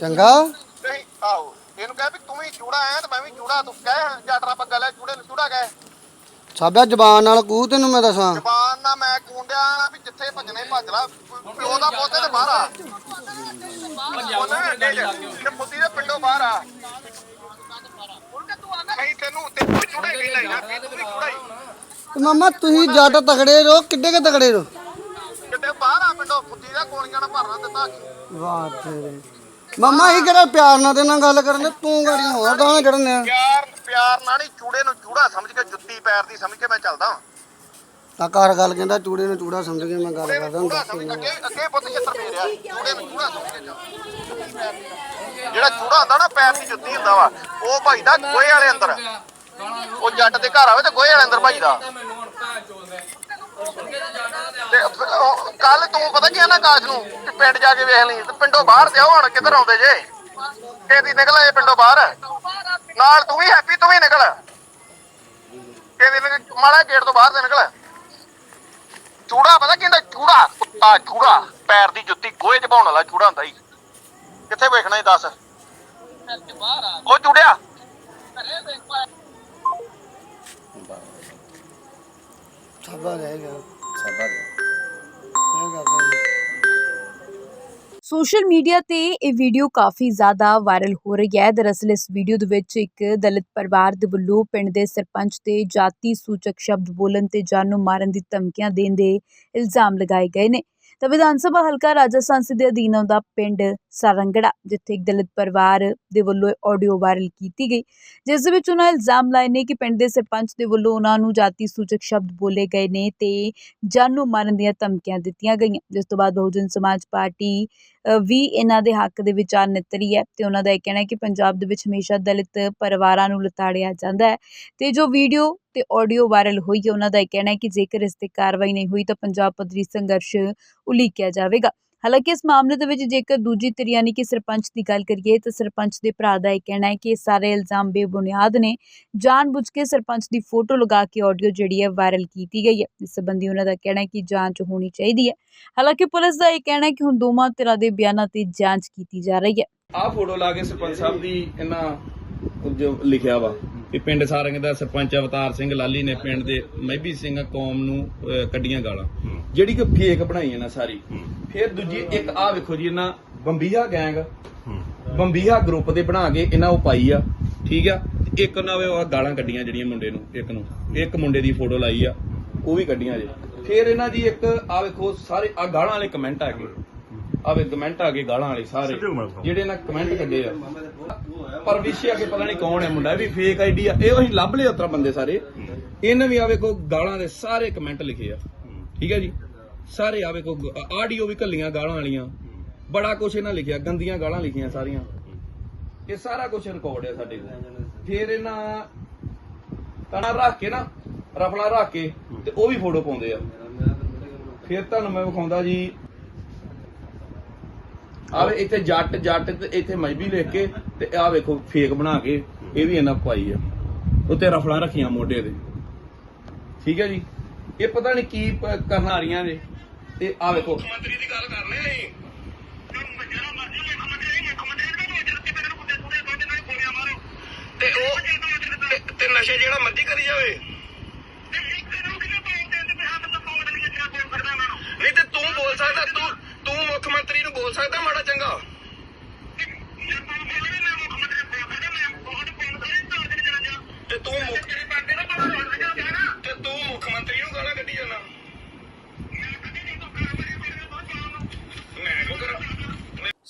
ਚੰਗਾ? ਨਹੀਂ ਆਹੋ। ਇਹਨੂੰ ਕਹਿ ਵੀ ਤੂੰ ਵੀ ਚੂੜਾ ਆਇਆ ਤੇ ਮੈਂ ਵੀ ਚੂੜਾ ਤੂੰ ਕਹਿ ਜੱਟਰਾ ਪੱਗਾ ਲੈ ਚੂੜੇ ਨੂੰ ਚੂੜਾ ਕਹਿ। ਸਾਬਿਆ ਜ਼ਬਾਨ ਨਾਲ ਕੂ ਤੈਨੂੰ ਮੈਂ ਦੱਸਾਂ। ਜ਼ਬਾਨ ਨਾਲ ਮੈਂ ਕੂੰਡਿਆ ਨਾ ਵੀ ਜਿੱਥੇ ਭੱਜਣੇ ਭੱਜ ਲਾ। ਪਿਓ ਦਾ ਪੋਤੇ ਤੇ ਬਾਹਰ ਆ। ਉਹਨਾਂ ਅੱਡੇ ਚ ਤੇ ਮੁੱਦੀ ਦੇ ਪਿੰਡੋਂ ਬਾਹਰ ਆ। ਨਹੀਂ ਤੈਨੂੰ ਤੈਨੂੰ ਵੀ ਚੂੜਾ ਹੀ ਕਹਿੰਦਾ ਯਾਰ ਤੂੰ ਵੀ ਚੂੜਾ ਹੀ। ਤੇ ਮਾਮਾ ਤੁਸੀਂ ਜੱਟ ਤਗੜੇ ਰੋ ਕਿੱਡੇ ਕੇ ਤਗੜੇ ਰੋ ਕਿਤੇ ਬਾਹਰ ਆ ਪਿੰਡੋਂ ਫੁੱਦੀ ਦਾ ਗੋਲੀਆਂ ਨਾਲ ਭਰਨਾ ਦਿੱਤਾ। ਵਾਹ ਤੇਰੇ। ਮਾਮਾ ਇਹ ਕਿਹੜਾ ਪਿਆਰ ਨਾਲ ਤੇ ਨਾਲ ਗੱਲ ਕਰਨ ਦੇ? ਤੂੰ ਗਾੜੀ ਹੋਰ ਦਾਣਾ ਚੜਨੇ ਆ ਪਿਆਰ ਪਿਆਰ ਨਾਲ ਹੀ ਚੂੜੇ ਨੂੰ ਚੂੜਾ ਸਮਝ ਕੇ ਜੁੱਤੀ ਪੈਰ ਦੀ ਸਮਝ ਕੇ ਮੈਂ ਚੱਲਦਾ ਹਾਂ ਤਾਂ ਘਰ ਗੱਲ ਕਹਿੰਦਾ ਚੂੜੇ ਨੂੰ ਚੂੜਾ ਸਮਝ ਕੇ ਮੈਂ ਗੱਲ ਚੂੜੇ ਨੂੰ ਕਰਦਾ ਚੂੜਾ ਹੁੰਦਾ ਅੱਗੇ ਅੱਗੇ ਪੁੱਤ ਛੱਤਰ ਫੇਰਿਆ। ਚੂੜੇ ਨੂੰ ਚੂੜਾ ਸਮਝ ਕੇ ਚੱਲ। ਜਿਹੜਾ ਚੂੜਾ ਹੁੰਦਾ ਨਾ ਪੈਰ ਦੀ ਜੁੱਤੀ ਹੁੰਦਾ ਵਾ ਉਹ ਭਾਈਦਾ ਗੋਹੇ ਵਾਲੇ ਅੰਦਰ। ਉਹ ਜੱਟ ਦੇ ਘਰ ਆਵੇ ਤੇ ਗੋਹੇ ਵਾਲੇ ਅੰਦਰ ਭਾਈਦਾ ਤੇ ਕੱਲ ਤੂੰ ਪਤਾ ਕੀ ਆ ਨਾ ਕਾਸ਼ ਨੂੰ ਕਿ ਪਿੰਡ ਜਾ ਕੇ ਵੇਖ ਲਈ ਤੇ ਪਿੰਡੋਂ ਬਾਹਰ ਤੇ ਹੁਣ, ਕਿੱਧਰ ਆਉਂਦੇ ਜੇ? ਕਿਹਦੀ ਨਿਕਲ ਆਏ ਪਿੰਡੋਂ ਬਾਹਰ? ਨਾਲ ਤੂੰ ਵੀ ਹੈਪੀ, ਤੂੰ ਵੀ ਨਿਕਲ। ਕਿਹਦੀ ਮਾੜਾ ਗੇਟ ਤੋਂ ਬਾਹਰ ਤੇ ਨਿਕਲ। ਚੂੜਾ ਪਤਾ ਕਿੰਦਾ ਚੂੜਾ। ਕੁੱਤਾ ਚੂੜਾ। ਪੈਰ ਦੀ ਜੁੱਤੀ ਗੋਹੇ 'ਚ ਪਾਉਣ ਵਾਲਾ ਚੂੜਾ ਹੁੰਦਾ ਹੀ ਕਿੱਥੇ ਵੇਖਣਾ ਹੀ ਦੱਸ? ਉਹ ਚੂੜਿਆ। ਸਾਬਾ ਰਹਿ ਗਿਆ। ਸਾਡਾ ਇਹ ਕਰਦਾ ਜੀ। ਸੋਸ਼ਲ ਮੀਡੀਆ ਤੇ ਇਹ ਵੀਡੀਓ ਕਾਫੀ ਜ਼ਿਆਦਾ ਵਾਇਰਲ ਹੋ ਰਹੀ ਹੈ ਦਰਅਸਲ ਇਸ ਵੀਡੀਓ ਦੇ ਵਿੱਚ ਇੱਕ ਦਲਿਤ ਪਰਿਵਾਰ ਦੇ ਵੱਲੋਂ ਪਿੰਡ ਦੇ ਸਰਪੰਚ ਤੇ ਜਾਤੀ ਸੂਚਕ ਸ਼ਬਦ ਬੋਲਣ ਤੇ ਜਾਨ ਨੂੰ ਮਾਰਨ ਦੀ ਧਮਕੀਆਂ ਦੇਣ ਦੇ ਇਲਜ਼ਾਮ ਲਗਾਏ ਗਏ ਨੇ ਤਾਂ ਵਿਧਾਨ ਸਭਾ ਹਲਕਾ ਰਾਜਸਥਾਨ ਦੇ ਅਧੀਨ ਆਉਂਦਾ ਪਿੰਡ ਸਾਰੰਗੜਾ, ਜਿੱਥੇ ਇੱਕ ਦਲਿਤ ਪਰਿਵਾਰ ਦੇ ਵੱਲੋਂ ਆਡੀਓ ਵਾਇਰਲ ਕੀਤੀ ਗਈ। ਜਿਸ ਦੇ ਵਿੱਚ ਉਹਨਾਂ ਇਲਜ਼ਾਮ ਲਾਏ ਨੇ ਕਿ ਪਿੰਡ ਦੇ ਸਰਪੰਚ ਦੇ ਵੱਲੋਂ ਉਹਨਾਂ ਨੂੰ ਜਾਤੀ ਸੂਚਕ ਸ਼ਬਦ ਬੋਲੇ ਗਏ ਨੇ ਤੇ ਜਾਨ ਨੂੰ ਮਾਰਨ ਦੀਆਂ ਧਮਕੀਆਂ ਦਿੱਤੀਆਂ ਗਈਆਂ। ਜਿਸ ਤੋਂ ਬਾਅਦ ਬਹੁਜਨ ਸਮਾਜ ਪਾਰਟੀ ਵੀ ਇਹਨਾਂ ਦੇ ਹੱਕ ਦੇ ਵਿਚਾਰ ਨਿੱਤਰੀ ਹੈ ਤੇ ਉਹਨਾਂ ਦਾ ਇਹ ਕਹਿਣਾ ਹੈ ਕਿ ਪੰਜਾਬ ਦੇ ਵਿੱਚ ਹਮੇਸ਼ਾ ਦਲਿਤ ਪਰਿਵਾਰਾਂ ਨੂੰ ਲਤਾੜਿਆ ਜਾਂਦਾ ਹੈ ਤੇ ਜੋ ਵੀਡੀਓ ਤੇ ਆਡੀਓ ਵਾਇਰਲ ਹੋਈ ਹੈ, ਉਹਨਾਂ ਦਾ ਇਹ ਕਹਿਣਾ ਹੈ ਕਿ ਜੇਕਰ ਇਸ ਤੇ ਕਾਰਵਾਈ ਨਹੀਂ ਹੋਈ ਤਾਂ ਪੰਜਾਬ ਪੱਧਰੀ ਸੰਘਰਸ਼ ਉਲੀਕਿਆ ਜਾਵੇਗਾ। ਹਾਲਾਂਕਿ ਇਸ ਮਾਮਲੇ ਦੇ ਵਿੱਚ ਜੇਕਰ ਦੂਜੀ ਧਿਰ ਯਾਨੀ ਕਿ ਸਰਪੰਚ ਦੀ ਗੱਲ ਕਰੀਏ ਤਾਂ ਸਰਪੰਚ ਦੇ ਭਰਾ ਦਾ ਇਹ ਕਹਿਣਾ ਹੈ ਕਿ ਇਹ ਸਾਰੇ ਇਲਜ਼ਾਮ ਬੇਬੁਨਿਆਦ ਨੇ। ਜਾਣਬੁੱਝ ਕੇ ਸਰਪੰਚ ਦੀ ਫੋਟੋ ਲਗਾ ਕੇ ਆਡੀਓ ਜਿਹੜੀ ਹੈ ਵਾਇਰਲ ਕੀਤੀ ਗਈ ਹੈ। ਇਸ ਸੰਬੰਧੀ ਉਹਨਾਂ ਦਾ ਕਹਿਣਾ ਹੈ ਕਿ ਜਾਂਚ ਹੋਣੀ ਚਾਹੀਦੀ ਹੈ। ਹਾਲਾਂਕਿ ਪੁਲਿਸ ਦਾ ਇਹ ਕਹਿਣਾ ਹੈ ਕਿ ਹੁਣ ਦੋਵਾਂ ਧਿਰਾਂ ਦੇ ਬਿਆਨਾਂ ਤੇ ਜਾਂਚ ਕੀਤੀ ਜਾ ਰਹੀ ਹੈ। ਆਹ ਫੋਟੋ ਲਾ ਕੇ ਸਰਪੰਚ ਸਾਹਿਬ ਦੀ ਇਹਨਾਂ ਜੋ ਲਿਖਿਆ ਵਾ ਕਿ ਪਿੰਡ ਸਾਰੰਗ ਦਾ ਸਰਪੰਚ ਅਵਤਾਰ ਸਿੰਘ ਲਾਲੀ ਨੇ ਪਿੰਡ ਦੇ ਮਹਿਬੀ ਸਿੰਘ ਕੌਮ ਨੂੰ ਕੱਢੀਆਂ ਗਾਲਾਂ। ਜਿਹੜੀ ਕਿ ਫੇਕ ਬਣਾਈ ਇਹਨਾਂ ਸਾਰੀ। ਫਿਰ ਦੂਜੀ ਇੱਕ ਆਹ ਵੇਖੋ ਜੀ ਇਹਨਾਂ ਬੰਬੀਹਾ ਗੈਂਗ ਬੰਬੀਹਾ ਗਰੁੱਪ ਦੇ ਬਣਾ ਕੇ ਇਹਨਾਂ ਉਹ ਪਾਈ ਆ ਠੀਕ ਆ? ਇੱਕ ਉਹਨਾਂ ਵੇ ਉਹ ਗਾਲਾਂ ਕੱਢੀਆਂ ਜਿਹੜੀਆਂ ਮੁੰਡੇ ਨੂੰ ਇੱਕ ਨੂੰ। ਇੱਕ ਮੁੰਡੇ ਦੀ ਫੋਟੋ ਲਾਈ ਆ ਉਹ ਵੀ ਕੱਢੀਆਂ ਜੇ। ਫਿਰ ਇਹਨਾਂ ਦੀ ਇੱਕ ਆ ਵੇਖੋ ਸਾਰੇ ਆ ਗਾਲਾਂ ਵਾਲੇ ਕਮੈਂਟ ਆ ਗਏ। ਆ ਵੇ ਕਮੈਂਟ ਆ ਗਏ ਗਾਲਾਂ ਵਾਲੇ ਸਾਰੇ ਜਿਹੜੇ ਇਹਨਾਂ ਕਮੈਂਟ ਕੱਢੇ ਆ। ਪਰ ਵਿਸ਼ੇ ਅੱਗੇ ਪਤਾ ਨਹੀਂ ਕੌਣ ਹੈ ਮੁੰਡਾ ਇਹ ਵੀ ਫੇਕ ਆਈਡੀ ਆ। ਇਹ ਅਸੀਂ ਲੱਭ ਲਏ ਉਤਰਾ ਬੰਦੇ ਸਾਰੇ। ਇਹਨਾਂ ਵੀ ਆ ਵੇਖੋ ਗਾਲਾਂ ਦੇ ਸਾਰੇ ਕਮੈਂਟ ਲਿਖੇ ਆ। ਠੀਕ ਹੈ ਜੀ? ਸਾਰੇ ਆ ਵੇਖੋ ਆਡੀਓ ਵੀ ਕੱਲੀਆਂ ਗਾਲਾਂ ਵਾਲੀਆਂ। ਬੜਾ ਕੁਛ ਇਹਨਾਂ ਲਿਖਿਆ, ਗੰਦੀਆਂ ਗਾਲਾਂ ਲਿਖੀਆਂ ਸਾਰੀਆਂ। ਇਹ ਸਾਰਾ ਕੁਝ ਰਿਕਾਰਡ ਹੈ ਸਾਡੇ ਕੋਲ। ਫਿਰ ਇਹਨਾਂ ਤਣਾ ਰੱਖ ਕੇ ਨਾ, ਰਫਲਾ ਰੱਖ ਕੇ, ਤੇ ਉਹ ਵੀ ਫੋਟੋ ਪਾਉਂਦੇ ਆ। ਫਿਰ ਤੁਹਾਨੂੰ ਮੈਂ ਵਿਖਾਉਂਦਾ ਜੀ। ਆਵੇ ਇੱਥੇ ਜੱਟ ਜੱਟ ਤੇ ਇੱਥੇ ਮਜਬੀ ਲਿਖ ਕੇ, ਤੇ ਆਹ ਵੇਖੋ ਫੇਕ ਬਣਾ ਕੇ, ਇਹ ਵੀ ਇਹਨਾਂ ਪਾਈ ਆ। ਉੱਤੇ ਰਫਲਾਂ ਰੱਖੀਆਂ ਮੋਢੇ ਤੇ। ਠੀਕ ਹੈ ਜੀ? ਇਹ ਪਤਾ ਨਹੀਂ ਕੀ ਕਰਨ ਆ ਰਹੀਆਂ ਨੇ। ਤੇ ਆਹ ਵੇਖੋ। ਮੰਤਰੀ ਦੀ ਗੱਲ ਕਰਨੇ ਨਹੀਂ ਤੇ ਉਹ ਤੇ- ਤੇ ਨਸ਼ੇ ਜਿਹੜਾ ਮਰਜ਼ੀ ਕਰੀ ਜਾਵੇ। ਨਹੀਂ ਤੇ ਤੂੰ ਬੋਲ ਸਕਦਾ ਤੂੰ ਤੂੰ ਮੁੱਖ ਮੰਤਰੀ ਨੂੰ ਬੋਲ ਸਕਦਾ ਮਾੜਾ ਚੰਗਾ।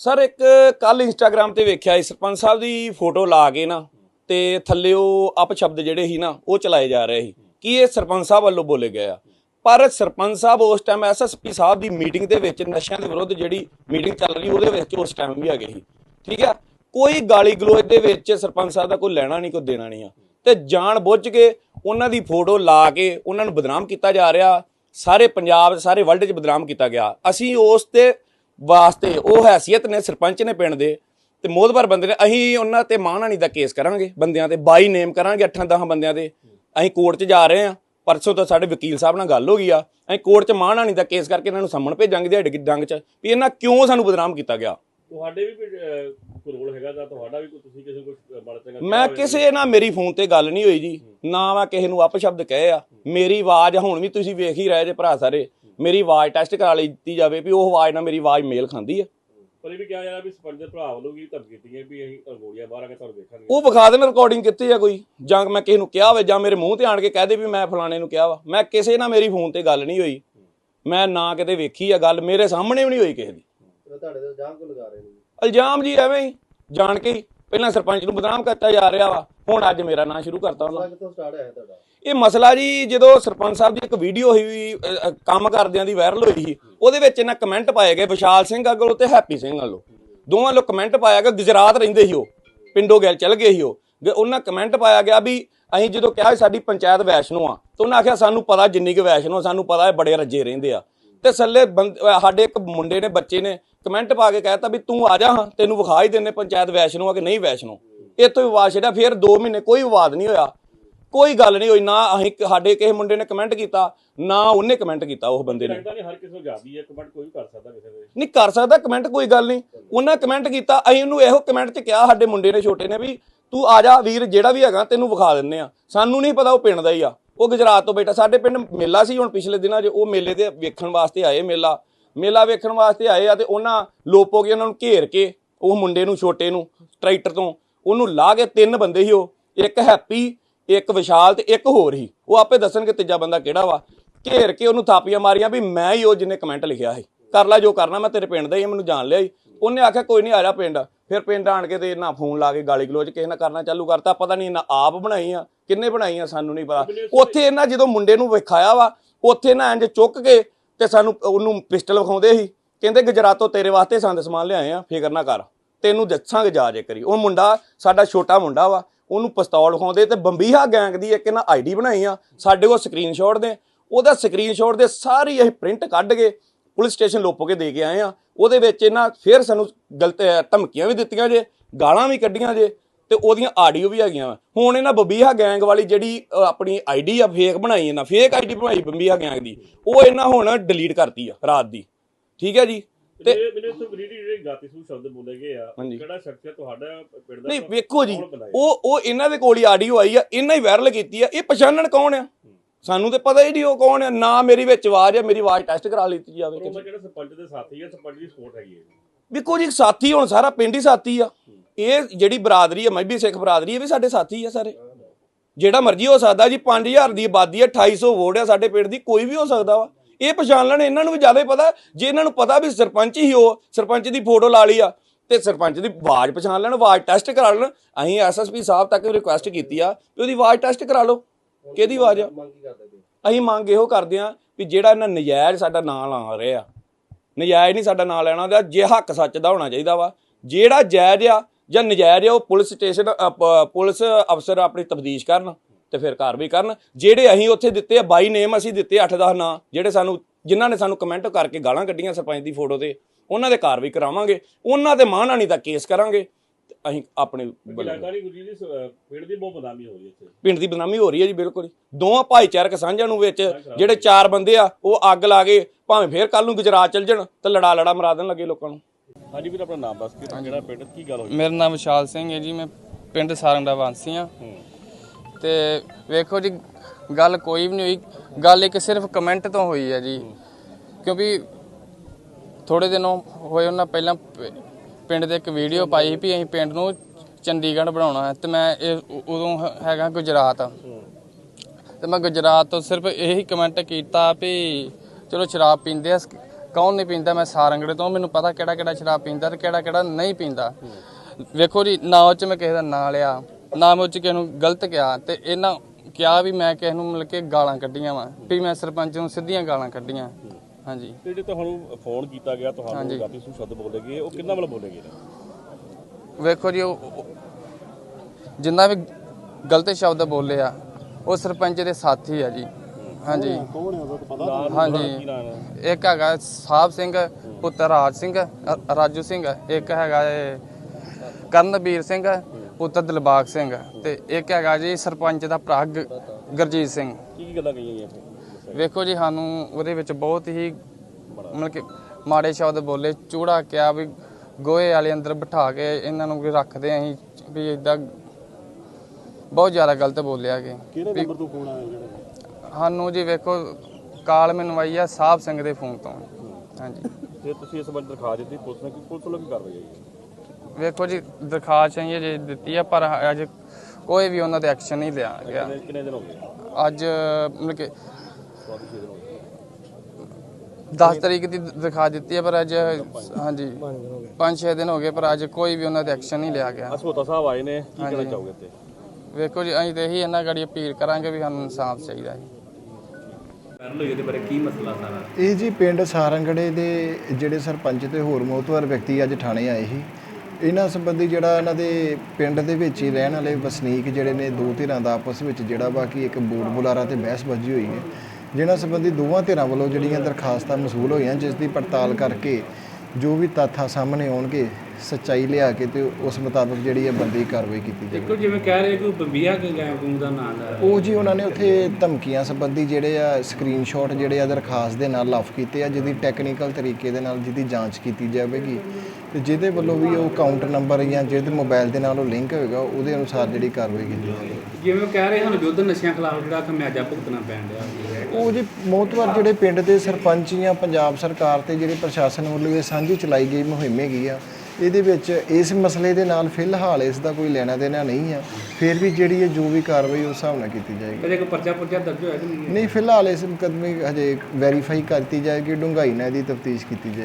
ਸਰ, ਇੱਕ ਕੱਲ ਇੰਸਟਾਗ੍ਰam ਤੇ ਵੇਖਿਆ ਸੀ, ਸਰਪੰਚ ਸਾਹਿਬ ਦੀ ਫੋਟੋ ਲਾ ਕੇ ਨਾ, ਤੇ ਥੱਲੇ ਉਹ ਅਪ ਸ਼ਬਦ ਜਿਹੜੇ ਸੀ ਨਾ, ਉਹ ਚਲਾਏ ਜਾ ਰਹੇ ਸੀ। ਕੀ ਇਹ ਸਰਪੰਚ ਸਾਹਿਬ ਵੱਲੋਂ ਬੋਲੇ ਗਏ ਆ? ਪਰ ਸਰਪੰਚ ਸਾਹਿਬ ਉਸ ਟਾਈਮ ਐਸਐਸਪੀ ਸਾਹਿਬ ਦੀ ਮੀਟਿੰਗ ਦੇ ਵਿੱਚ ਨਸ਼ਿਆਂ ਦੇ ਵਿਰੁੱਧ ਜਿਹੜੀ ਮੀਟਿੰਗ ਚੱਲ ਰਹੀ, ਉਹਦੇ ਵਿੱਚ ਉਸ ਟਾਈਮ ਵੀ ਹੈਗੇ ਸੀ। ਠੀਕ ਆ? ਕੋਈ ਗਾਲੀ ਗਲੋਚ ਦੇ ਵਿੱਚ ਸਰਪੰਚ ਸਾਹਿਬ ਦਾ ਕੋਈ ਲੈਣਾ ਨਹੀਂ, ਕੋਈ ਦੇਣਾ ਨਹੀਂ ਆ। ਤੇ ਜਾਣ ਬੁੱਝ ਕੇ ਉਹਨਾਂ ਦੀ ਫੋਟੋ ਲਾ ਕੇ ਉਹਨਾਂ ਨੂੰ ਬਦਨਾਮ ਕੀਤਾ ਜਾ ਰਿਹਾ। ਸਾਰੇ ਪੰਜਾਬ, ਸਾਰੇ ਵਰਲਡ 'ਚ ਬਦਨਾਮ ਕੀਤਾ ਗਿਆ। ਅਸੀਂ ਉਸ ਤੇ ਵਾਸਤੇ ਉਹ ਹੈਸੀਅਤ ਨੇ ਸਰਪੰਚ ਨੇ ਪਿੰਡ ਦੇ ਤੇ ਮੋਦਬਰ ਬੰਦੇ ਨੇ ਅਸੀਂ ਉਹਨਾਂ ਤੇ ਮਾਣਹਾਨੀ ਦਾ ਕੇਸ ਕਰਾਂਗੇ ਬੰਦਿਆਂ ਤੇ ਬਾਈ ਨੇਮ ਕਰਾਂਗੇ 8-10 ਬੰਦਿਆਂ ਦੇ। ਅਸੀਂ ਕੋਰਟ 'ਚ ਜਾ ਰਹੇ ਹਾਂ ਪਰਸੋਂ ਤੋਂ ਸਾਡੇ ਵਕੀਲ ਸਾਹਿਬ ਨਾਲ ਗੱਲ ਹੋ ਗਈ ਆ ਅਸੀਂ ਕੋਰਟ 'ਚ ਮਾਣਹਾਨੀ ਦਾ ਕੇਸ ਕਰਕੇ ਇਹਨਾਂ ਨੂੰ ਸੰਮਣ ਭੇਜਾਂਗੇ ਦਿਹਾੜੀ ਡੰਗ 'ਚ ਵੀ ਇਹਨਾਂ ਕਿਉਂ ਸਾਨੂੰ ਬਦਨਾਮ ਕੀਤਾ ਗਿਆ? ਤੁਹਾਡੇ ਵੀ ਕੋਈ, ਅਹ, ਜਾਂ ਤੁਹਾਡਾ ਵੀ ਕੋਈ ਤੁਸੀਂ ਕਿਸੇ ਕੁਝ ਮਾੜਾ ਚੰਗਾ ਮੈਂ ਕਿਸੇ ਨਾਲ ਮੇਰੀ ਫੋਨ ਤੇ ਗੱਲ ਨਹੀਂ ਹੋਈ ਜੀ ਨਾ ਮੈਂ ਕਿਸੇ ਨੂੰ ਅਪਸ਼ਬਦ ਕਹੇ ਆ। ਮੇਰੀ ਆਵਾਜ਼ ਹੁਣ ਵੀ ਤੁਸੀਂ ਵੇਖ ਹੀ ਰਹੇ ਜੇ ਭਰਾ ਸਾਰੇ। ਮੇਰੀ ਆਵਾਜ਼ ਟੈਸਟ ਕਰਾ ਲਈ ਦਿੱਤੀ ਜਾਵੇ ਵੀ ਉਹ ਆਵਾਜ਼ ਨਾਲ ਮੇਰੀ ਆਵਾਜ਼ ਮੇਲ ਖਾਂਦੀ ਆ। ਪਰ ਇਹ ਵੀ ਕਿਹਾ ਜਾ ਵੀ ਸਰਪੰਚ ਦੇ ਭਰਾ ਵੱਲੋਂ ਵੀ ਧਮਕੀ ਦਿੱਤੀ ਹੈ ਵੀ ਅਸੀਂ ਗੋਲੀਆਂ ਬਾਹਰ ਆ ਕੇ ਤੁਹਾਨੂੰ ਦੇਖਾਂਗੇ। ਉਹ ਵਿਖਾ ਦੇਣ ਰਿਕਾਰਡਿੰਗ ਕੀਤੀ ਆ ਕੋਈ। ਜਾਂ ਮੈਂ ਕਿਸੇ ਨੂੰ ਕਿਹਾ ਹੋਵੇ ਜਾਂ ਮੇਰੇ ਮੂੰਹ ਤੇ ਆਣ ਕੇ ਕਹਿ ਦੇ ਵੀ ਮੈਂ ਫਲਾਣੇ ਨੂੰ ਕਿਹਾ ਵਾ। ਮੈਂ ਕਿਸੇ ਨਾਲ ਮੇਰੀ ਫੋਨ ਤੇ ਗੱਲ ਨਹੀਂ ਹੋਈ। ਮੈਂ ਨਾ ਕਿਤੇ ਵੇਖੀ ਆ ਗੱਲ ਮੇਰੇ ਸਾਹਮਣੇ ਵੀ ਨਹੀਂ ਹੋਈ ਕਿਸੇ ਦੀ। ਤੁਹਾਡੇ ਤੇ ਇਲਜ਼ਾਮ ਕਿਉਂ ਲਗਾ ਰਹੇ ਨੇ ਇਲਜ਼ਾਮ ਜੀ ਐਵੇਂ ਹੀ ਜਾਣ ਕੇ ਹੀ। ਪਹਿਲਾਂ ਸਰਪੰਚ ਨੂੰ ਬਦਨਾਮ ਕਰਤਾ ਜਾ ਰਿਹਾ ਵਾ ਹੁਣ ਅੱਜ ਮੇਰਾ ਨਾਂ ਸ਼ੁਰੂ ਕਰਤਾ ਉਹਨਾਂ ਕਿੱਥੋਂ ਸਟਾਰਟ ਹੋਇਆ ਤੁਹਾਡਾ। ਇਹ ਮਸਲਾ ਜੀ ਜਦੋਂ ਸਰਪੰਚ ਸਾਹਿਬ ਦੀ ਇੱਕ ਵੀਡੀਓ ਹੋਈ ਕੰਮ ਕਰਦਿਆਂ ਦੀ ਵਾਇਰਲ ਹੋਈ ਸੀ ਉਹਦੇ ਵਿੱਚ ਇਹਨਾਂ ਕਮੈਂਟ ਪਾਏ ਗਏ ਵਿਸ਼ਾਲ ਸਿੰਘ ਵੱਲੋਂ ਤੇ ਹੈਪੀ ਸਿੰਘ ਵੱਲੋਂ ਦੋਵਾਂ ਵੱਲੋਂ ਕਮੈਂਟ ਪਾਇਆ ਗਿਆ ਗੁਜਰਾਤ ਰਹਿੰਦੇ ਸੀ ਉਹ ਪਿੰਡੋ ਗੈਲ ਚਲ ਗਏ ਸੀ ਉਹ। ਗ- ਉਹਨਾਂ ਕਮੈਂਟ ਪਾਇਆ ਗਿਆ ਵੀ ਅਸੀਂ ਜਦੋਂ ਕਿਹਾ ਸਾਡੀ ਪੰਚਾਇਤ ਵੈਸ਼ਨੋ ਆ ਤਾਂ ਉਹਨਾਂ ਆਖਿਆ ਸਾਨੂੰ ਪਤਾ ਜਿੰਨੀ ਕੁ ਵੈਸ਼ਨੋ ਸਾਨੂੰ ਪਤਾ ਹੈ ਬੜੇ ਰੱਜੇ ਰਹਿੰਦੇ ਆ। ਤੇ ਅ, ਸਾਡੇ ਇੱਕ ਮੁੰਡੇ ਨੇ ਬੱਚੇ ਨੇ ਕਮੈਂਟ ਪਾ ਕੇ ਕਹਿਤਾ ਵੀ ਤੂੰ ਆ ਜਾ ਹਾਂ ਤੈਨੂੰ ਵਿਖਾ ਹੀ ਦਿੰਨੇ ਪੰਚਾਇਤ ਵੈਸ਼ਨੋ ਆ ਕਿ ਨਹੀਂ ਵੈਸ਼ਨੋ। ਇਹ ਤੋਂ ਵਿਵਾਦ ਛਿੜਿਆ ਫਿਰ 2 ਮਹੀਨੇ ਕੋਈ ਵਿਵਾਦ ਨਹੀਂ ਹੋਇਆ। ਕੋਈ ਗੱਲ ਨਹੀਂ ਹੋਈ ਨਾ ਅਸੀਂ ਸਾਡੇ ਕਿਸੇ ਮੁੰਡੇ ਨੇ ਕਮੈਂਟ ਕੀਤਾ ਨਾ ਉਹਨੇ ਕਮੈਂਟ ਕੀਤਾ ਉਸ ਬੰਦੇ ਨੇ। ਹਰ ਕਿਸੇ ਨੂੰ ਆਜ਼ਾਦੀ ਹੈ ਕਮੈਂਟ ਕੋਈ ਕਰ ਸਕਦਾ ਕਿਸੇ ਦੇ ਨਹੀਂ ਕਰ ਸਕਦਾ ਕਮੈਂਟ ਕੋਈ ਗੱਲ ਨਹੀਂ। ਉਹਨਾਂ ਕਮੈਂਟ ਕੀਤਾ ਅਸੀਂ ਉਹਨੂੰ ਇਹੋ ਕਮੈਂਟ 'ਚ ਕਿਹਾ ਸਾਡੇ ਮੁੰਡੇ ਨੇ ਛੋਟੇ ਨੇ ਵੀ ਤੂੰ ਆ ਜਾ ਵੀਰ ਜਿਹੜਾ ਵੀ ਹੈਗਾ ਤੈਨੂੰ ਵਿਖਾ ਦਿੰਨੇ ਆ। ਸਾਨੂੰ ਨਹੀਂ ਪਤਾ ਉਹ ਪਿੰਡ ਦਾ ਹੀ ਆ। ਉਹ ਗੁਜਰਾਤ ਤੋਂ ਬੈਠਾ। ਸਾਡੇ ਪਿੰਡ ਮੇਲਾ ਸੀ ਹੁਣ ਪਿਛਲੇ ਦਿਨਾਂ 'ਚ। ਉਹ ਮੇਲੇ ਤੇ ਵੇਖਣ ਵਾਸਤੇ ਆਏ ਮੇਲਾ। ਮੇਲਾ ਵੇਖਣ ਵਾਸਤੇ ਆਏ ਆ ਤੇ ਉਹਨਾਂ ਲੋਪੋ ਕੇ, ਉਹਨਾਂ ਨੂੰ ਘੇਰ ਕੇ, ਉਹ ਮੁੰਡੇ ਨੂੰ, ਛੋਟੇ ਨੂੰ, ਟਰੈਕਟਰ ਤੋਂ, ਉਹਨੂੰ ਲਾ ਕੇ ਤਿੰਨ ਬੰਦੇ ਸੀ ਉਹ। ਇੱਕ ਹੈਪੀ, ਇੱਕ ਵਿਸ਼ਾਲ ਤੇ ਇੱਕ ਹੋਰ ਹੀ ਉਹ ਆਪੇ ਦੱਸਣਗੇ ਤੀਜਾ ਬੰਦਾ ਕਿਹੜਾ ਵਾ। ਘੇਰ ਕੇ ਉਹਨੂੰ ਥਾਪੀਆਂ ਮਾਰੀਆਂ ਵੀ ਮੈਂ ਹੀ ਉਹ ਜਿਹਨੇ ਕਮੈਂਟ ਲਿਖਿਆ ਸੀ। ਕਰ ਲੈ ਜੋ ਕਰਨਾ, ਮੈਂ ਤੇਰੇ ਪਿੰਡ ਦਾ ਹੀ ਮੈਨੂੰ ਜਾਣ ਲਿਆ ਸੀ ਉਹਨੇ ਆਖਿਆ, ਕੋਈ ਨਹੀਂ ਆ ਜਾ ਪਿੰਡ। ਫਿਰ ਪਿੰਡ ਆਣ ਕੇ ਤੇ ਇਹਨਾਂ ਫੋਨ ਲਾ ਕੇ ਗਾਲੀ ਗਲੋਚ ਕਿਸੇ ਨਾਲ ਕਰਨਾ ਚਾਲੂ ਕਰਤਾ। ਪਤਾ ਨਹੀਂ ਇਹਨਾਂ ਆਪ ਬਣਾਈ ਆ। ਕਿੰਨੇ ਬਣਾਈ ਆ ਸਾਨੂੰ ਨਹੀਂ ਪਤਾ। ਉੱਥੇ ਇਹਨਾਂ ਜਦੋਂ ਮੁੰਡੇ ਨੂੰ ਵਿਖਾਇਆ ਵਾ ਉੱਥੇ ਨਾ ਇੰਜ ਚੁੱਕ ਕੇ ਤੇ ਸਾਨੂੰ ਉਹਨੂੰ ਪਿਸਟਲ ਵਿਖਾਉਂਦੇ ਸੀ। ਕਹਿੰਦੇ ਗੁਜਰਾਤੋਂ ਤੇਰੇ ਵਾਸਤੇ ਸੰਦ ਸਮਾਨ ਲਿਆਏ ਆ ਫਿਕਰ ਨਾ ਕਰ। ਤੈਨੂੰ ਦੱਸਾਂਗੇ ਜਾ ਜੇ ਕਰੀ। ਉਹ ਮੁੰਡਾ ਸਾਡਾ ਛੋਟਾ ਮੁੰਡਾ ਵਾ ਉਹਨੂੰ ਪਿਸਤੌਲ ਵਿਖਾਉਂਦੇ ਤੇ ਬੰਬੀਹਾ ਗੈਂਗ ਦੀ ਇੱਕ ਇਹਨਾਂ ਆਈਡੀ ਬਣਾਈ ਆ। ਸਾਡੇ ਕੋਲ ਸਕਰੀਨਸ਼ਾਟ ਦੇ ਉਹਦਾ ਸਕਰੀਨਸ਼ਾਟ ਦੇ ਸਾਰੀ ਅਸੀਂ ਪ੍ਰਿੰਟ ਕੱਢ ਕੇ ਪੁਲਿਸ ਸਟੇਸ਼ਨ ਲੋਪੋ ਕੇ ਦੇ ਕੇ ਆਏ ਆ। ਉਹਦੇ ਵਿੱਚ ਇਹਨਾਂ ਫਿਰ ਸਾਨੂੰ ਗਲਤ ਧਮਕੀਆਂ ਵੀ ਦਿੱਤੀਆਂ ਜੇ ਗਾਲਾਂ ਵੀ ਕੱਢੀਆਂ ਜੇ। ਤੇ ਉਹਦੀਆਂ ਆਡੀਓ ਵੀ ਹੈਗੀਆਂ ਹੁਣ ਇਹਨਾਂ ਬੰਬੀਹਾ ਗੈਂਗ ਵਾਲੀ ਜਿਹੜੀ ਆਪਣੀ ਆਈਡੀ ਆ ਫੇਕ ਬਣਾਈ ਇਹਨਾਂ ਫੇਕ ਆਈਡੀ ਬਣਾਈ ਬੰਬੀਹਾ ਗੈਂਗ ਦੀ ਉਹ ਇਹਨਾਂ ਹੁਣ ਡਿਲੀਟ ਕਰਤੀ ਆ ਰਾਤ ਦੀ। ਠੀਕ ਹੈ ਜੀ? ਤੇ ਤੇ ਮੈਨੂੰ ਇਸ ਵੀਡੀਓ ਜਿਹੜੇ ਗਾਤੀ ਸੂ ਸ਼ਬਦ ਬੋਲੇ ਗਏ ਆ ਹਾਂਜੀ। ਕਿਹੜਾ ਸ਼ਖਸ ਹੈ ਤੁਹਾਡਾ ਪਿੰਡ ਦਾ ਨਹੀਂ ਵੇਖੋ ਜੀ? ਉਹ ਉਹ ਇਹਨਾਂ ਦੇ ਕੋਲ ਹੀ ਆਡੀਓ ਆਈ ਆ ਇਹਨਾਂ ਹੀ ਵਾਇਰਲ ਕੀਤੀ ਆ ਇਹ ਪਛਾਣਨ ਕੌਣ ਆ? ਸਾਨੂੰ ਤੇ ਪਤਾ ਹੀ ਨਹੀਂ ਉਹ ਕੌਣ ਆ ਨਾ ਮੇਰੀ ਵਿੱਚ ਆਵਾਜ਼ ਆ ਮੇਰੀ ਆਵਾਜ਼ ਟੈਸਟ ਕਰਾ ਲਈ ਜਾਵੇ ਜਿਹੜਾ ਸਰਪੰਚ ਦੇ ਸਾਥੀ ਹੈ ਸਰਪੰਚ ਦੀ ਸਪੋਰਟ ਹੈਗੀ ਹੈ ਵੇਖੋ ਜੀ ਸਾਥੀ ਹੁਣ ਸਾਰਾ ਪਿੰਡ ਹੀ ਸਾਥੀ ਆ। ਇਹ ਜਿਹੜੀ ਬਰਾਦਰੀ ਆ ਮਹਿਬੀ ਸਿੱਖ ਬਰਾਦਰੀ, ਇਹ ਵੀ ਸਾਡੇ ਸਾਥੀ ਆ ਸਾਰੇ। ਜਿਹੜਾ ਮਰਜ਼ੀ ਹੋ ਸਕਦਾ ਜੀ 5000 ਦੀ ਆਬਾਦੀ ਆ 2800 ਵੋਟ ਆ ਸਾਡੇ ਪਿੰਡ ਦੀ, ਕੋਈ ਵੀ ਹੋ ਸਕਦਾ ਵਾ। ਇਹ ਪਛਾਣ ਲੈਣ, ਇਹਨਾਂ ਨੂੰ ਵੀ ਜ਼ਿਆਦਾ ਹੀ ਪਤਾ, ਜੇ ਇਹਨਾਂ ਨੂੰ ਪਤਾ ਵੀ ਸਰਪੰਚ ਹੀ ਹੋ ਸਰਪੰਚ ਦੀ ਫੋਟੋ ਲਾ ਲਈ ਆ, ਤੇ ਸਰਪੰਚ ਦੀ ਆਵਾਜ਼ ਪਛਾਣ ਲੈਣ, ਆਵਾਜ਼ ਟੈਸਟ ਕਰਾ ਲੈਣ। ਅਸੀਂ ਐਸਐਸਪੀ ਸਾਹਿਬ ਤੱਕ ਰਿਕੁਐਸਟ ਕੀਤੀ ਆ ਵੀ ਉਹਦੀ ਆਵਾਜ਼ ਟੈਸਟ ਕਰਾ ਲਓ। ਕਿਹਦੀ ਆਵਾਜ਼ ਆ? ਅਸੀਂ ਮੰਗ ਇਹੋ ਕਰਦੇ ਆ ਵੀ ਜਿਹੜਾ ਇਹਨਾਂ ਨਜਾਇਜ਼ ਸਾਡਾ ਨਾਂ ਲਾ ਰਹੇ ਆ ਨਜਾਇਜ਼ ਨਹੀਂ ਸਾਡਾ ਨਾਂ ਲੈਣਾ ਜੇ ਹੱਕ ਸੱਚ ਦਾ ਹੋਣਾ ਚਾਹੀਦਾ ਵਾ। ਜਿਹੜਾ ਜਾਇਜ਼ ਆ ਜਾਂ ਨਜਾਇਜ਼ ਆ ਉਹ ਪੁਲਿਸ ਸਟੇਸ਼ਨ ਪੁਲਿਸ ਅਫਸਰ ਆਪਣੀ ਤਫਤੀਸ਼ ਕਰਨ ਤੇ ਫਿਰ ਕਾਰਵਾਈ ਕਰਨ। ਜਿਹੜੇ ਅਸੀਂ ਉੱਥੇ ਦਿੱਤੇ ਆ ਬਾਈ ਨੇਮ ਅਸੀਂ ਦਿੱਤੇ 8-10 ਨਾਂ ਜਿਹੜੇ ਸਾਨੂੰ ਜਿਨ੍ਹਾਂ ਨੇ ਸਾਨੂੰ ਕਮੈਂਟ ਕਰਕੇ ਗਾਲਾਂ ਕੱਢੀਆਂ ਸਰਪੰਚ ਦੀ ਫੋਟੋ ਤੇ ਉਹਨਾਂ ਦੇ ਕਾਰਵਾਈ ਕਰਾਵਾਂਗੇ। ਉਹਨਾਂ ਤੇ ਮਾਨਹਾਨੀ ਦਾ ਕੇਸ ਕਰਾਂਗੇ। ਅਸੀਂ ਆਪਣੇ ਪਿੰਡ ਦੀ ਬਹੁਤ ਬਦਨਾਮੀ ਹੋ ਰਹੀ ਹੈ ਇੱਥੇ। ਪਿੰਡ ਦੀ ਬਦਨਾਮੀ ਹੋ ਰਹੀ ਹੈ ਜੀ ਬਿਲਕੁਲ। ਦੋਵਾਂ ਭਾਈਚਾਰਕ ਸਾਂਝਾਂ ਨੂੰ ਵਿੱਚ ਜਿਹੜੇ ਚਾਰ ਬੰਦੇ ਆ ਉਹ ਅੱਗ ਲਾ ਕੇ ਭਾਵੇਂ ਫੇਰ ਕੱਲ ਨੂੰ ਗੁਜਰਾਤ ਚਲ ਜਾਣ ਤੇ ਲੜਾ ਲੜਾ ਮਰਾ ਦੇਣ ਲੱਗੇ ਲੋਕਾਂ ਨੂੰ। ਹਾਂਜੀ ਵੀਰ ਆਪਣਾ ਨਾਮ ਦੱਸ ਕੇ ਤੇ ਕਿਹੜਾ ਪਿੰਡ ਕੀ ਗੱਲ ਹੋਈ? ਮੇਰਾ ਨਾਮ ਵਿਸ਼ਾਲ ਸਿੰਘ ਹੈ ਜੀ ਮੈਂ ਪਿੰਡ ਸਾਰੰਗ ਦਾ ਵਾਸੀ ਹਾਂ। ਤੇ ਵੇਖੋ ਜੀ ਗੱਲ ਕੋਈ ਵੀ ਨਹੀਂ ਹੋਈ ਗੱਲ ਇੱਕ ਸਿਰਫ ਕਮੈਂਟ ਤੋਂ ਹੋਈ ਹੈ ਜੀ। ਕਿਉਂਕਿ ਥੋੜੇ ਦਿਨੋਂ ਹੋਏ ਉਹਨਾਂ ਪਹਿਲਾਂ ਪ- ਪਿੰਡ ਦੇ ਇੱਕ ਵੀਡੀਓ ਪਾਈ ਸੀ ਵੀ ਅਸੀਂ ਪਿੰਡ ਨੂੰ ਚੰਡੀਗੜ੍ਹ ਬਣਾਉਣਾ ਹੈ। ਤੇ ਮੈਂ ਇਹ ਉ- ਉਦੋਂ ਹ- ਹੈਗਾ ਗੁਜਰਾਤ। ਤੇ ਮੈਂ ਗੁਜਰਾਤ ਤੋਂ ਸਿਰਫ ਇਹੀ ਕਮੈਂਟ ਕੀਤਾ ਵੀ ਚਲੋ ਸ਼ਰਾਬ ਪੀਂਦੇ ਆ ਕੌਣ ਨਹੀਂ ਪੀਂਦਾ? ਮੈਂ ਸਾਰੰਗੜੇ ਤੋਂ ਮੈਨੂੰ ਪਤਾ ਕਿਹੜਾ ਕਿਹੜਾ ਸ਼ਰਾਬ ਪੀਂਦਾ ਤੇ ਕਿਹੜਾ ਕਿਹੜਾ ਨਹੀਂ ਪੀਂਦਾ। ਵੇਖੋ ਜੀ ਨਾ ਉਹ ਚ ਮੈਂ ਕਿਸੇ ਦਾ ਨਾਂ ਲਿਆ ਨਾ ਮੈਂ ਉਹ ਚ ਕਿਸੇ ਨੂੰ ਗਲਤ ਕਿਹਾ ਤੇ ਇਹਨਾਂ ਕਿਹਾ ਵੀ ਮੈਂ ਕਿਸੇ ਨੂੰ ਮਿਲ ਕੇ ਗਾਲਾਂ ਕੱਢੀਆਂ ਵਾ। ਵੀ ਮੈਂ ਸਰਪੰਚ ਨੂੰ ਸਿੱਧੀਆਂ ਗਾਲਾਂ ਕੱਢੀਆਂ। ਹਾਂਜੀ। ਜਿਹੜੇ ਤੁਹਾਨੂੰ ਫੋਨ ਕੀਤਾ ਗਿਆ ਤੁਹਾਨੂੰ। ਗਾਤੀ ਸੂ ਸ਼ਬਦ ਬੋਲੇ ਗਏ ਉਹ ਕਿੰਨਾ ਵੱਲੋਂ ਬੋਲੇ ਗਏ ਨੇ? ਵੇਖੋ ਜੀ ਉਹ- ਜਿੰਨਾ ਵੀ ਗਲਤ ਸ਼ਬਦ ਬੋਲੇ ਆ ਉਹ ਸਰਪੰਚ ਦੇ ਸਾਥੀ ਆ ਜੀ। ਹਾਂਜੀ। ਹਾਂਜੀ। ਇੱਕ ਹੈਗਾ ਸਾਹਿਬ ਸਿੰਘ ਪੁੱਤਰ ਰਾਜ ਸਿੰਘ ਅ- ਰਾਜੂ ਸਿੰਘ। ਇੱਕ ਹੈਗਾ ਏ ਕਰਨਵੀਰ ਸਿੰਘ ਪੁੱਤਰ ਦਿਲਬਾਗ ਸਿੰਘ। ਤੇ ਇੱਕ ਹੈਗਾ ਜੀ ਸਰਪੰਚ ਦਾ ਭਰਾ ਗ- ਗੁਰਜੀਤ ਸਿੰਘ। ਕੀ ਕੀ ਗੱਲਾਂ ਕਹੀਆਂ ਗਈਆਂ ਵੇਖੋ ਜੀ ਸਾਨੂੰ ਉਹਦੇ ਵਿੱਚ ਬਹੁਤ ਹੀ ਮਤਲਬ ਕਿ ਮਾੜੇ ਸ਼ਬਦ ਬੋਲੇ ਚੂੜਾ ਕਿਹਾ ਵੀ ਗੋਏ ਵਾਲੇ ਅੰਦਰ ਬਿਠਾ ਕੇ ਇਹਨਾਂ ਨੂੰ ਵੀ ਰੱਖਦੇ ਅਸੀਂ ਵੀ ਇਦਾਂ ਬਹੁਤ ਜ਼ਿਆਦਾ ਗਲਤ ਬੋਲਿਆ ਕਿ ਕਿਹੜੇ ਨੰਬਰ ਤੋਂ ਫੋਨ ਆਇਆ ਜਿਹੜਾ? ਸਾਨੂੰ ਜੀ ਵੇਖੋ ਕਾਲ ਮੈਨੂੰ ਆਈ ਆ ਸਾਹਿਬ ਸਿੰਘ ਦੇ ਫੋਨ ਤੋਂ। ਹਾਂਜੀ। ਤੇ ਤੁਸੀਂ ਇਸ ਸੰਬੰਧ ਦਰਖਾਸਤ ਦਿੱਤੀ ਪੁਲਿਸ ਨੇ ਕੀ ਪੁਲਿਸ ਵੱਲੋਂ ਕੀ ਕਾਰਵਾਈ ਹੋਈ? ਵੇਖੋ ਜੀ ਦਰਖਾਸਤ ਚਾਹੀਏ ਜੇ ਦਿੱਤੀ ਆ ਪਰ ਅੱਜ ਕੋਈ ਵੀ ਉਹਨਾਂ ਤੇ ਐਕਸ਼ਨ ਨਹੀਂ ਲਿਆ ਗਿਆ। ਕਿੰਨੇ ਕਿੰਨੇ ਦਿਨ ਹੋ ਗਏ? ਅੱਜ ਮਤਲਬ ਕਿ 10 ਤਰੀਕ ਦੀ ਦਰਖਾਸਤ ਦਿੱਤੀ ਹੈ ਪਰ ਅੱਜ ਹਾਂਜੀ। 5-6 ਦਿਨ ਹੋ ਗਏ। ਪਰ ਅੱਜ ਕੋਈ ਵੀ ਉਹਨਾਂ ਤੇ ਐਕਸ਼ਨ ਨਹੀਂ ਲਿਆ ਗਿਆ। ਅਸੋਤਾ ਸਾਹਿਬ ਆਏ ਨੇ ਕੀ ਕਹਿਣਾ। ਚਾਹੋਗੇ ਤੇ ਵੇਖੋ ਜੀ ਅਸੀਂ ਤੇ ਇਹੀ ਇਹਨਾਂ ਗਾੜੀ ਅਪੀਲ ਕਰਾਂਗੇ ਵੀ ਸਾਨੂੰ ਇਨਸਾਫ ਚਾਹੀਦਾ ਹੈ। ਵਾਇਰਲ ਹੋਈ ਉਹਦੇ ਬਾਰੇ ਕੀ ਮਸਲਾ ਸਾਰਾ? ਇਹ ਜੀ ਪਿੰਡ ਸਾਰੰਗੜੇ ਦੇ ਜਿਹੜੇ ਸਰਪੰਚ ਤੇ ਹੋਰ ਮੋਤਵਰ ਵਿਅਕਤੀ ਅੱਜ ਥਾਣੇ ਆਏ ਸੀ। ਇਹਨਾਂ ਸੰਬੰਧੀ ਜਿਹੜਾ ਇਹਨਾਂ ਦੇ ਪਿੰਡ ਦੇ ਵਿੱਚ ਹੀ ਰਹਿਣ ਵਾਲੇ ਵਸਨੀਕ ਜਿਹੜੇ ਨੇ ਦੋ ਧਿਰਾਂ ਦਾ ਆਪਸ ਵਿੱਚ ਜਿਹੜਾ ਬਾਕੀ ਇੱਕ ਬੋਲ ਬੁਲਾਰਾ ਤੇ ਬਹਿਸਬਾਜ਼ੀ ਹੋਈ ਹੈ। ਜਿਹਨਾਂ ਸੰਬੰਧੀ ਦੋਵਾਂ ਧਿਰਾਂ ਵੱਲੋਂ ਜਿਹੜੀਆਂ ਦਰਖਾਸਤਾਂ ਮਸੂਲ ਹੋਈਆਂ, ਜਿਸ ਦੀ ਪੜਤਾਲ ਕਰਕੇ ਜੋ ਵੀ ਤੱਥਾਂ ਸਾਹਮਣੇ ਆਉਣਗੇ ਸੱਚਾਈ ਲਿਆ ਕੇ ਤੇ ਉਸ ਮੁਤਾਬਕ ਜਿਹੜੀ ਹੈ ਬੰਦੀ ਕਾਰਵਾਈ ਕੀਤੀ ਜਾਵੇਗੀ ਦੇਖੋ ਜਿਵੇਂ ਕਹਿ ਰਹੇ ਕਿ ਬੰਬੀਆ ਕਿ ਗੈਂਗ ਦਾ ਨਾਂ ਲੈ ਉਹ ਜੀ ਉਹਨਾਂ ਨੇ ਉੱਥੇ ਧਮਕੀਆਂ ਸੰਬੰਧੀ ਜਿਹੜੇ ਆ ਸਕਰੀਨਸ਼ਾਟ ਜਿਹੜੇ ਆ ਦਰਖਾਸਤ ਦੇ ਨਾਲ ਲਾਫ ਕੀਤੇ ਆ ਜਿਹਦੀ ਟੈਕਨੀਕਲ ਤਰੀਕੇ ਦੇ ਨਾਲ ਜਿਹਦੀ ਜਾਂਚ ਕੀਤੀ ਜਾਵੇਗੀ। ਤੇ ਜਿਹਦੇ ਵੱਲੋਂ ਵੀ ਉਹ ਅਕਾਊਂਟ ਨੰਬਰ ਜਾਂ ਜਿਹਦੇ ਮੋਬਾਈਲ ਦੇ ਨਾਲ ਉਹ ਲਿੰਕ ਹੋਏਗਾ ਉਹਦੇ ਅਨੁਸਾਰ ਜਿਹੜੀ ਕਾਰਵਾਈ ਕੀਤੀ ਜਾਵੇਗੀ। ਜਿਵੇਂ ਕਹਿ ਰਹੇ ਹਨ ਵਿਰੁੱਧ ਨਸ਼ਿਆਂ ਖਿਲਾਫ ਜਿਹੜਾ ਖਮਿਆਜਾ ਭੁਗਤਣਾ ਪੈਣ ਡਿਆ ਉਹ ਜੀ ਮੋਤਵਰ ਜਿਹੜੇ ਪਿੰਡ ਦੇ ਸਰਪੰਚ ਜਾਂ ਪੰਜਾਬ ਸਰਕਾਰ ਤੇ ਜਿਹੜੇ ਪ੍ਰਸ਼ਾਸਨ ਵੱਲੋਂ ਇਹ ਸਾਂਝੀ ਚਲਾਈ ਗਈ ਮੁਹਿੰਮ ਹੈਗੀ ਆ ਇਹਦੇ ਵਿੱਚ ਇਸ ਮਸਲੇ ਦੇ ਨਾਲ ਫਿਲਹਾਲ ਇਸ ਦਾ ਕੋਈ ਲੈਣਾ ਦੇਣਾ ਨਹੀਂ ਆ। ਫਿਰ ਵੀ ਜਿਹੜੀ ਹੈ ਜੋ ਵੀ ਕਾਰਵਾਈ ਉਸ ਹਿਸਾਬ ਨਾਲ ਕੀਤੀ ਜਾਏਗੀ। ਕਦੇ ਕੋਈ ਪਰਚਾ ਪੁਰਚਾ ਦਰਜ ਹੋਇਆ ਕਿ ਨਹੀਂ ਨਹੀਂ ਫਿਲਹਾਲ ਇਸ ਮੁਕਦਮੇ ਹਜੇ ਵੈਰੀਫਾਈ ਕਰਤੀ ਜਾਏਗੀ ਡੂੰਘਾਈ ਨਾਲ ਇਹਦੀ ਤਫਤੀਸ਼ ਕੀਤੀ ਜਾਏਗੀ।